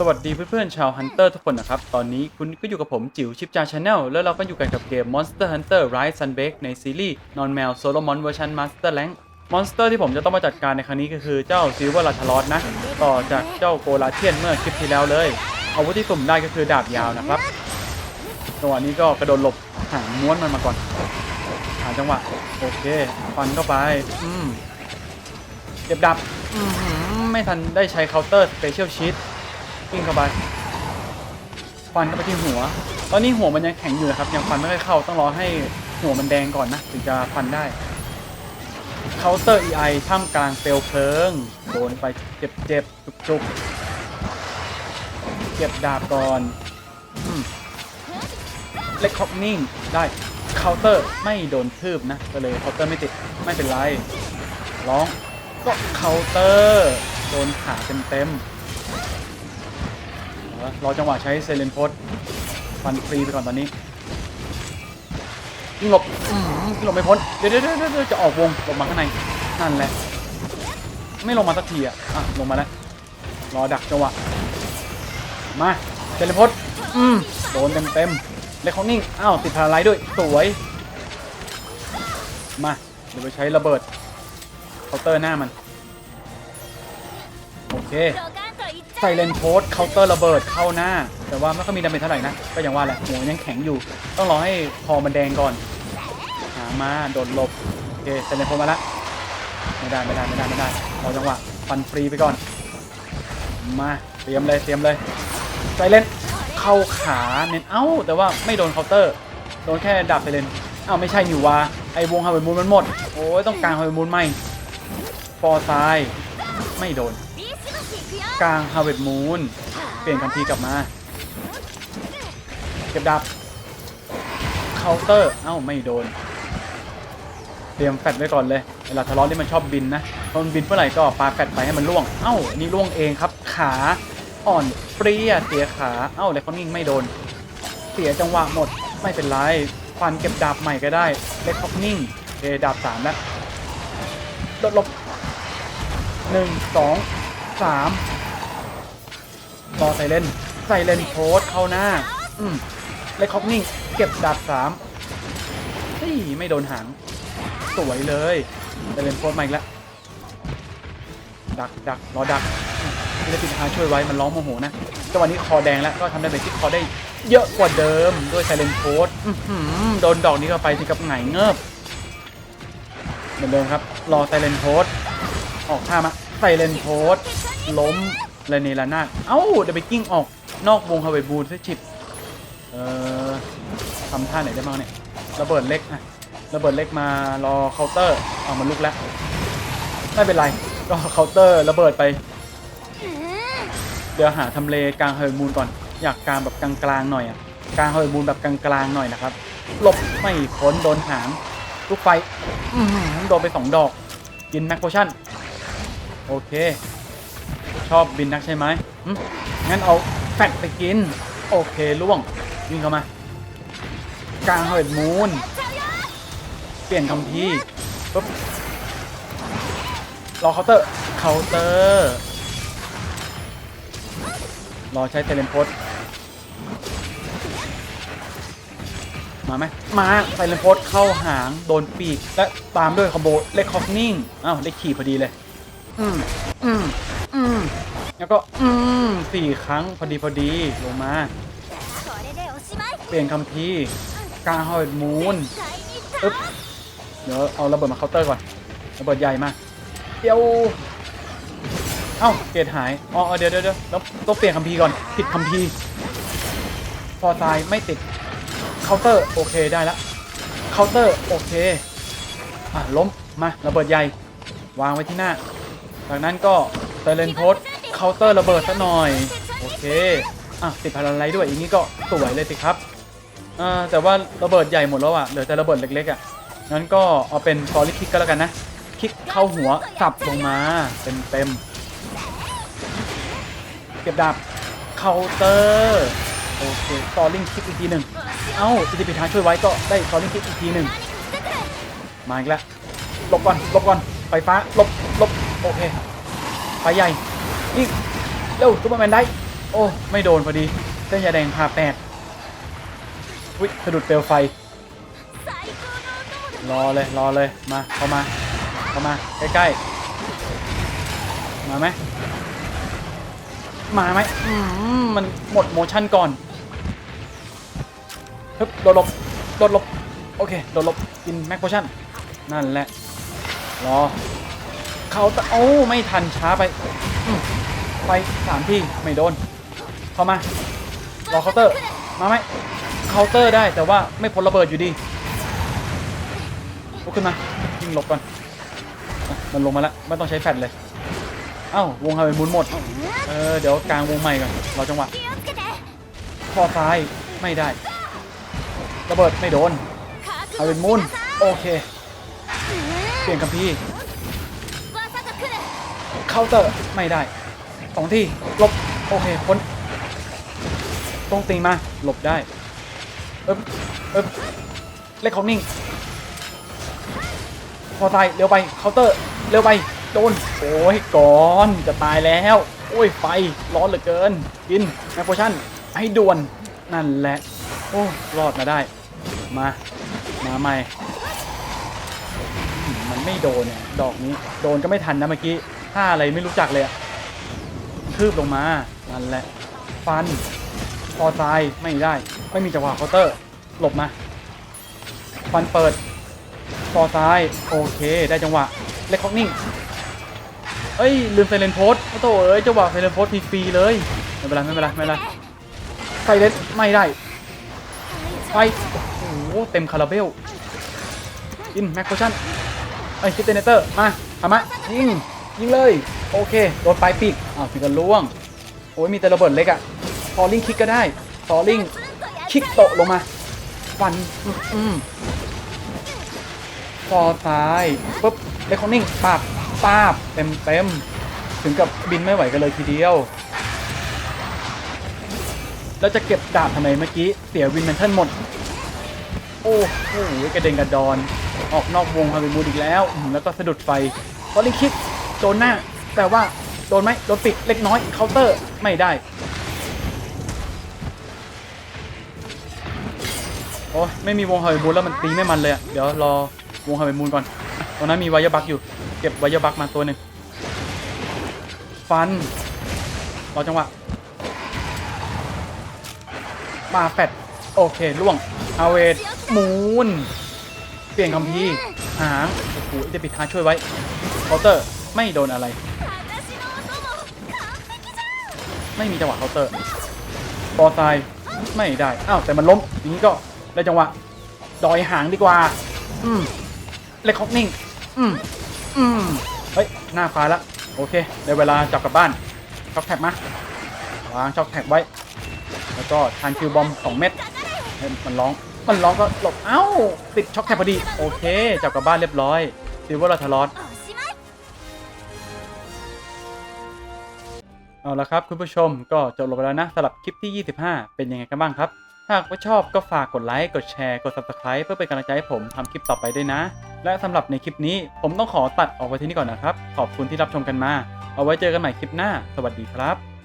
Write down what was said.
สวัสดีเพื่อนๆชาวฮันเตอร์ทุกคนนะครับ ตอนนี้คุณก็อยู่กับผมจิ๋วชิปจาชาแนลแล้วเราก็อยู่กันกับเกม Monster Hunter Rise Sunbreak ในซีรีส์ Non m a l Solomon เวอร์ชัน Master Rank มอนสเตอร์ที่ผมจะต้องมาจัดการในครั้งนี้ก็คือเจ้าซิลเวอร์ลาทารอสนะ ต่อจากเจ้าโกลาเทียนเมื่อคลิปที่แล้วเลยอาวุธที่สุ่มได้ก็คือดาบยาวนะครับจังหวะนี้ก็กระโดดหลบหางม้วนมันมาก่อนหาจังหวะโอเคฟันเข้าไปอืมเก็บดับอืไม่ทันได้ใช้เคาน์เตอร์สเปเชียลชีต วิ่งเข้าไปฟันเข้าไปที่หัว ตอนนี้หัวมันยังแข็งอยู่นะครับ ยังฟันไม่ค่อยเข้าต้องรอให้หัวมันแดงก่อนนะถึงจะฟันได้เคาน์เตอร์ EI ท่ามกลางเปลวเพลิงโดนไปเจ็บๆจุกๆเก็บดาบก่อนเล็กคอกนิ่งได้เคาน์เตอร์ไม่โดนทืบนะก็เลยเคาน์เตอร์ไม่ติดไม่เป็นไรร้องก็เคาน์เตอร์โดนขาเต็มๆ รอจังหวะใช้เซเลนโพสฟันฟรีไปก่อนตอนนี้ยิงหลบอื้อหือยิงลบไม่พ้น เดี๋ยวเดี๋ยวเดี๋ยวจะออกวงลงมาข้างใน นั่นแหละ ไม่ลงมาสักทีอะ อะ ลงมาแล้ว รอดักจังหวะ มาเซเลนโพสอืมโดนเต็มเต็มเล็กของนิ่ง อ้าว ติดพาราไลด้วย สวย มา เดี๋ยวไปใช้ระเบิดเคาน์เตอร์หน้ามัน โอเค ซเลนโพสเคาน์เตอร์ระเบิดเข้าหน้า แต่ว่าไม่ค่อยมีดาเมจเท่าไหร่นะ ก็อย่างว่าแหละหัวยังแข็งอยู่ ต้องรอให้คอมันแดงก่อน หามาโดนหลบโอเคไซเลนโพสมาล้วไม่ได้ไม่ได้ไม่ได้ไม่ได้รอจังหวะฟันฟรีไปก่อน มาเตรียมเลยเตรียมเลยไซเลนเข้าขาเน้นเอ้า แต่ว่าไม่โดนเคาน์เตอร์โดนแค่ดาบไซเลนอ้าวไม่ใช่อยู่วาไอวงฮาวเวิร์มูนมันหมดโอ้ยต้องการฮาวเวิร์มูนใหม่ฟอร์ไซไม่โดน กลางฮาเวิร์ดมูนเปลี่ยนคันทีกลับมา เก็บดาบเคาน์เตอร์เอ้าไม่โดน เตรียมแฟดไว้ก่อนเลยเวลาทะเลาะที่มันชอบบินนะพอมันบินเมื่อไหร่ก็ปาแฟดไปให้มันล่วงเอ้านี่ล่วงเองครับ ขาอ่อนเปรี้ยเสียขาเอ้าเลยเขานิ่งไม่โดน เสียจังหวะหมดไม่เป็นไรฟันเก็บดาบใหม่ก็ได้เล็กคอกนิ่งโอเดาบสามแล้วโดลบหนึ่งสองสาม รอไซเลนไซเลนโพสเข้าหน้า อืมเล็กคอกนิ่ง เก็บดาบสามเฮ้ย ไม่โดนหาง สวยเลยไซเลนโพสมาอีกแล้ว ดักดักรอดักไม่ได้ปิดทางช่วยไว้มันร้องโมโหนะจังหวะนี้คอแดงแล้วก็ทำได้เป็นที่คอได้เยอะกว่าเดิมด้วยไซเลนโพสโดนดอกนี้เข้าไปถึงกับไงเงิบเหมือนเดิมครับ รอไซเลนโพสออกท่ามาไซเลนโพสล้ม เลเนลานาดเอ้าเดไปกิ้งออกนอกวงฮาวเวิร์บูนซะฉิบเอ่อทำท่าไหนได้บ้างเนี่ยระเบิดเล็กอะระเบิดเล็กมารอเคาน์เตอร์เอามันลุกแล้วไม่เป็นไรก็เคาน์เตอร์ระเบิดไปเดี๋ยวหาทำเลกลางเฮอร์มูนก่อนอยากกลางแบบกลางๆหน่อยอะกลางเฮอร์มูนแบบกลางๆหน่อยนะครับหลบไม่พ้นโดนหางลูกไฟอื้อหือโดนไปสองดอกกินแม็กโพชั่นโอเค ชอบบินนักใช่ไหมงั้นเอาแฟตไปกิน โอเคล่วงวิ่งเข้ามากลางเฮอร์มูนเปลี่ยนคำพีร์ปุ๊บรอเคาน์เตอร์เคาน์เตอร์รอใช้เทเลนโพสมาไหมมาไซเลนโพสเข้าหาง โดนปีก และตามด้วยคอมโบเล็กคอกนิ่งอ้าวได้ขี่พอดีเลย อืมอืมอืมแล้วก็อืมสี่ครั้งพอดีพอดีลงมา เปลี่ยนคำพีกางฮอยมูนอึ๊บเดี๋ยวเอาระเบิดมาเคาน์เตอร์ก่อนระเบิดใหญ่มากเดี๋ยวเอ้าเกตหายอ๋อเดี๋ยวเดี๋ยวเดี๋ยวต้องเปลี่ยนคัมภีก่อนผิดคัมภีพอตายไม่ติดเคาน์เตอร์โอเคได้ละเคาน์เตอร์โอเคอะล้มมาระเบิดใหญ่ วางไว้ที่หน้า จากนั้นก็เตเลนโพสเคาน์เตอร์ระเบิดซะหน่อย โอเค อะติดพลังไรด้วยอย่างนี้ก็สวยเลยสิครับอ่าแต่ว่าระเบิดใหญ่หมดแล้วอะเหลือแต่ระเบิดเล็กๆอะงั้นก็เอาเป็นซอลิคิกก็แล้วกันนะคลิกเข้าหัวสับลงมาเต็มเต็มเก็บดาบเคาน์เตอร์โอเคซอลิงคิกอีกทีหนึ่งเอ้าอิทธิพิธานช่วยไว้ก็ได้ซอลิงคิกอีกทีหนึ่งมาอีกแล้วลบก่อนลบก่อนไฟฟ้าลบลบ โอเคไฟใหญ่อีกเร็วซูเปอร์แมนได้ โอ้ ไม่โดนพอดี เส้นยาแดงผ่าแปดวิสะดุดเปลวไฟ รอเลย รอเลย มา เข้ามา เข้ามา ใกล้ๆ มาไหม มาไหมมมันหมดโมชั่นก่อนฮึบโดดหลบ โดดหลบ โอเค โดดหลบ กินแม็กโพชั่น นั่นแหละ รอ เขาตโอ้ไม่ทันช้าไปไปสามที่ไม่โดน เข้ามา รอเคาน์เตอร์ มาไหมเคาน์เตอร์ได้แต่ว่าไม่พ้นระเบิดอยู่ดีลุกขึ้นมายิงหลบก่อนมันลงมาแล้วไม่ต้องใช้แฟลชเลย เอ้าวงฮาเวนมุนหมด เออเดี๋ยวกลางวงใหม่ก่อนรอจังหวะข้อซ้ายไม่ได้ ระเบิดไม่โดนฮาเวนมุนโอเค เปลี่ยนคัมพีร์ เคาน์เตอร์ไม่ได้สองที่หลบโอเคพ้นตรงตีมาหลบได้เอ๊บเอ๊บเล็กของนิ่งพอตายเร็วไปเคาน์เตอร์เร็วไปโดนโอ้ยก่อนจะตายแล้ว โอ้ยไฟร้อนเหลือเกิน กินแมโพชั่นให้ด่วนนั่นแหละ โอ้รอดมาได้ มา มาใหม่ มันไม่โดนเนี่ยดอกนี้ โดนก็ไม่ทันนะเมื่อกี้ ท่าอะไรไม่รู้จักเลยอะคืบลงมา นั่นแหละ ฟันพอซ้าย ไม่ได้ ไม่มีจังหวะเคาน์เตอร์ หลบมา ฟันเปิดพอซ้าย โอเค ได้จังหวะ เล็กคอกนิ่ง เอ้ย ลืมไซเลนโพสโอ้โหเอ้ย จังหวะไซเลนโพสฟรีๆเลย ไม่เป็นไร ไม่เป็นไร ไม่เป็นไรไซเลนไม่ได้ ไป โอ้โห เต็มคาราเบล อิน แม็กโคชั่น เอ้ยคิดเตเนเตอร์ มาทำมะยิง ยิงเลย โอเค โดนปลายปีกอ้าวถึงกันล่วง โอ้ยมีแต่ระเบิดเล็กอะฟอลลิงคิกก็ได้ฟอลลิงคิกโตลงมา ฟัน อืมฟอร์ซ้ายปุ๊บเลคคอนนิ่งปาบปาบเต็มเต็มถึงกับบินไม่ไหวกันเลยทีเดียว แล้วจะเก็บดาบทำไมเมื่อกี้ เสียวินเมนเทิลหมด โอ้โหกระเด็นกระดอน ออกนอกวงฮาริมูดอีกแล้ว แล้วก็สะดุดไฟฟอลลิงคิก โดนหน้าแต่ว่าโดนไหมโดนปิดเล็กน้อยเคาน์เตอร์ไม่ได้โอ้ยไม่มีวงฮาริมูดแล้วมันตีไม่มันเลยอะเดี๋ยวรอวงฮาริมูดก่อนตรงนั้นมีไวายบักอยู่ เก็บไวายบักมาตัวหนึ่งฟันรอจังหวะมาแฟดโอเคล่วงอาเวดมูนเปลี่ยนคัมพีร์หางโอ้โหจะปิดท้ายช่วยไว้เคาน์เตอร์ ไม่โดนอะไร ไม่มีจังหวะเคาน์เตอร์บอลไซด์ไม่ได้ อ้าว แต่มันล้มอย่างนี้ก็ได้จังหวะ ดอยหางดีกว่า อืมเล็กคอกนิ่ง อืมอืมเฮ้ย หน้าฟ้าละ โอเค ได้เวลาจับกลับบ้าน ช็อกแท็บมาวางช็อกแท็บไว้ แล้วก็ทานคิวบอมสองเม็ดเฮ้ยมันร้อง มันร้องก็หลบ เอ้า ติดช็อกแท็บพอดี โอเค จับกลับบ้านเรียบร้อยซิลเวอร์ลาทารอส เอาละครับคุณผู้ชมก็จบลงไปแล้วนะสำหรับคลิปที่ 25 เป็นยังไงกันบ้างครับถ้าหากว่าชอบก็ฝากกดไลค์ กดแชร์ กด subscribe เพื่อเป็นกำลังใจให้ผมทำคลิปต่อไปด้วยนะ และสำหรับในคลิปนี้ผมต้องขอตัดออกไปที่นี่ก่อนนะครับ ขอบคุณที่รับชมกันมา เอาไว้เจอกันใหม่คลิปหน้า สวัสดีครับ